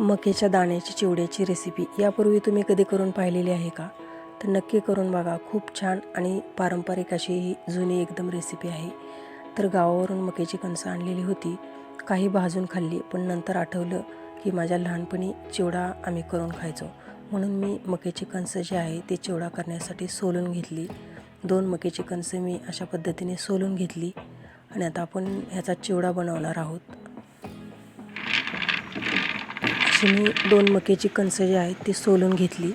मक्याच्या दाण्याची चिवड्याची रेसिपी यापूर्वी तुम्ही कधी करून पाहिलेली आहे का? तर नक्की करून बघा. खूप छान आणि पारंपरिक अशी ही जुनी एकदम रेसिपी आहे. तर गावावरून मक्याची कणसं आणलेली होती. काही भाजून खाल्ली पण नंतर आठवलं की माझ्या लहानपणी चिवडा आम्ही करून खायचो. म्हणून मी मक्याची कणसं जी आहे ते चिवडा करण्यासाठी सोलून घेतली. दोन मकेची कणसं मी अशा पद्धतीने सोलून घेतली. आणि आता आपण ह्याचा चिवडा बनवणार आहोत. अशी मी दोन मक्याची कणसं जी आहेत ती सोलून घेतली.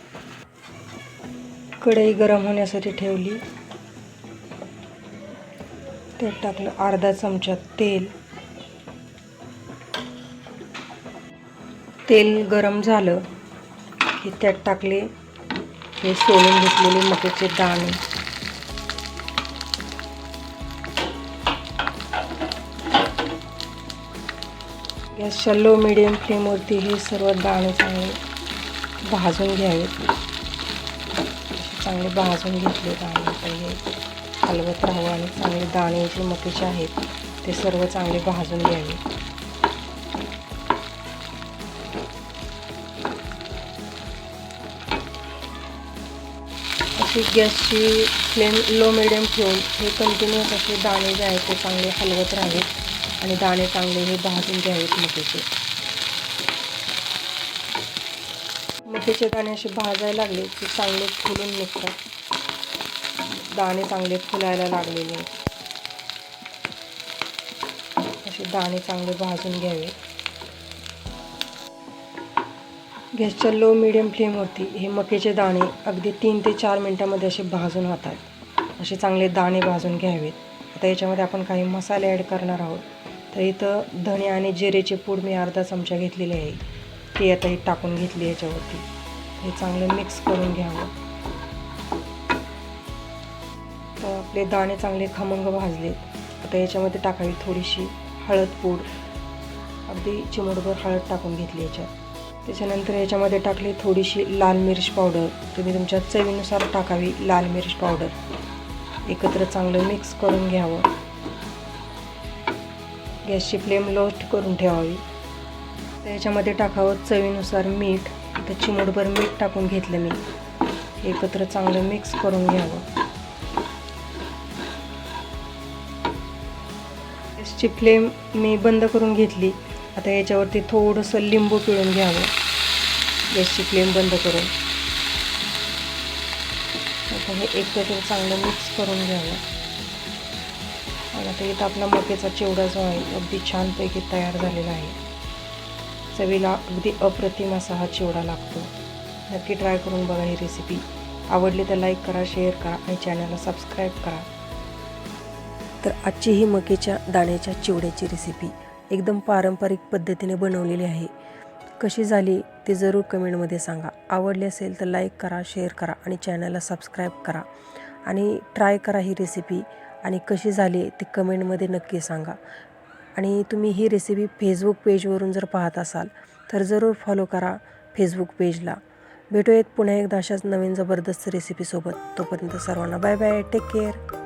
कढई गरम होण्यासाठी ठेवली. त्यात टाकलं अर्धा चमचा तेल. तेल गरम झालं की त्यात टाकले हे सोलून घेतलेले मक्याचे दाणे. गॅसच्या लो मिडियम फ्लेमवरती हे सर्व दाणे चांगले भाजून घ्यावेत चांगले भाजून घेतले दाणे पहिले हलवत राहावं आणि चांगले दाणे जे मकीचे आहेत ते सर्व चांगले भाजून घ्यावे. अशी गॅसची फ्लेम लो मिडियम ठेवून हे कंटिन्यूअस असे दाणे जे आहेत ते चांगले हलवत राहावेत आणि दाणे चांगले हे भाजून घ्यावेत मकेचे मक्याचे. दाणे असे भाजायला लागले की चांगले फुलून निघतात. दाणे चांगले फुलायला लागलेले. असे दाणे चांगले भाजून घ्यावे. गॅसच्या लो मिडियम फ्लेमवरती हे मकेचे दाणे अगदी तीन ते चार मिनटामध्ये असे भाजून होतात असे चांगले दाणे भाजून घ्यावेत. आता याच्यामध्ये आपण काही मसाले ॲड करणार आहोत. तर इथं धणे आणि जिरेचे पूड मी अर्धा चमचा घेतलेले आहे. ते आता हे टाकून घेतली याच्यावरती. हे चांगलं मिक्स करून घ्यावं. तर आपले दाणे चांगले खमंग भाजलेत. आता याच्यामध्ये टाकावी थोडीशी हळद पूड. अगदी चिमटभर हळद टाकून घेतली याच्यात. त्याच्यानंतर याच्यामध्ये टाकली थोडीशी लाल मिरची पावडर. तुम्ही तुमच्या चवीनुसार टाकावी लाल मिरच पावडर. एकत्र चांगलं मिक्स करून घ्यावं. गॅसची फ्लेम लो करून ठेवावी. त्याच्यामध्ये टाकावं चवीनुसार मीठ. आता चिमूटभर मीठ टाकून घेतलं मी. एकत्र चांगलं मिक्स करून घ्यावं. गॅसची फ्लेम मी बंद करून घेतली. आता याच्यावरती थोडंसं लिंबू पिळून घ्यावं. गॅसची फ्लेम बंद करून. आता हे एकत्र चांगलं मिक्स करून घ्यावं. आणि आता इथं आपला मक्याचा चिवडा जो आहे अगदी छानपैकी तयार झालेला आहे. चवीला अगदी अप्रतिम असा हा चिवडा लागतो. नक्की ट्राय करून बघा ही रेसिपी आवडली तर लाईक करा शेअर करा आणि चॅनलला सबस्क्राईब करा. तर आजची ही मकेच्या दाण्याच्या चिवड्याची रेसिपी एकदम पारंपरिक पद्धतीने बनवलेली आहे. कशी झाली ते जरूर कमेंटमध्ये सांगा. आवडली असेल तर लाईक करा शेअर करा आणि चॅनलला सबस्क्राईब करा. आणि ट्राय करा ही रेसिपी आणि कशी झाली ती कमेंटमध्ये नक्की सांगा. आणि तुम्ही ही रेसिपी फेसबुक पेजवरून जर पाहत असाल तर जरूर फॉलो करा फेसबुक पेजला भेटूयात पुन्हा एकदा अशाच नवीन जबरदस्त रेसिपीसोबत तोपर्यंत सर्वांना बाय बाय टेक केअर